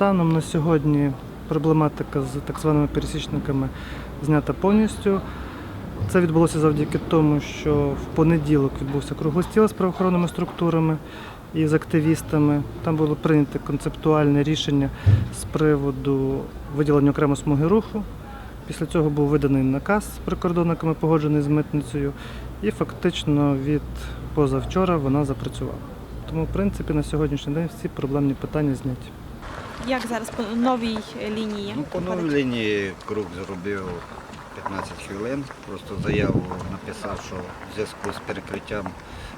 Станом на сьогодні проблематика з так званими пересічниками знята повністю. Це відбулося завдяки тому, що в понеділок відбувся круглий стіл з правоохоронними структурами і з активістами. Там було прийнято концептуальне рішення з приводу виділення окремо смуги руху. Після цього був виданий наказ прикордонниками, погоджений з митницею, і фактично від позавчора вона запрацювала. Тому, в принципі, на сьогоднішній день всі проблемні питання зняті. Як зараз по новій лінії? Ну, по новій лінії круг зробив 15 хвилин. Просто заяву написав, що в зв'язку з перекриттям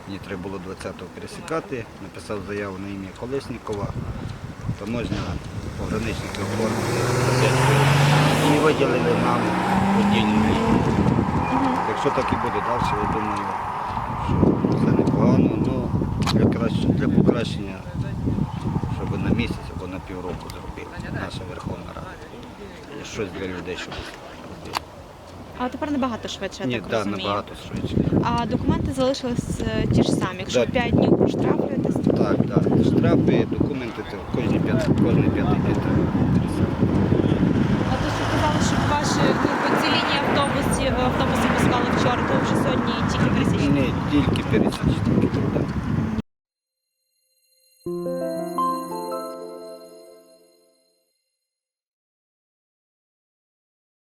мені треба було 20-го пересікати. Написав заяву на ім'я Колеснікова. Таможня пограничники оформили за 5 хвилин. І виділили нам подільну. Якщо так і буде далі, я думаю, що це непогано. Ну, для, для покращення, щоб на місяць або на півроку зробила наша Верховна Рада. І щось для людей, щоб робити. А тепер набагато швидше, я Ні, так да, розумію. набагато швидше. А документи залишились е, ті ж самі. Якщо Да. 5 днів проштрафлюєтесь, Так, так. Штрафи, документи це кожні п'ять, кожні п'ятий день треба а то що казали, що ваші ну, по цій лінії автобусі автобуси пускали вчора, то вже сьогодні тільки пересічні. Не тільки пересічні. так.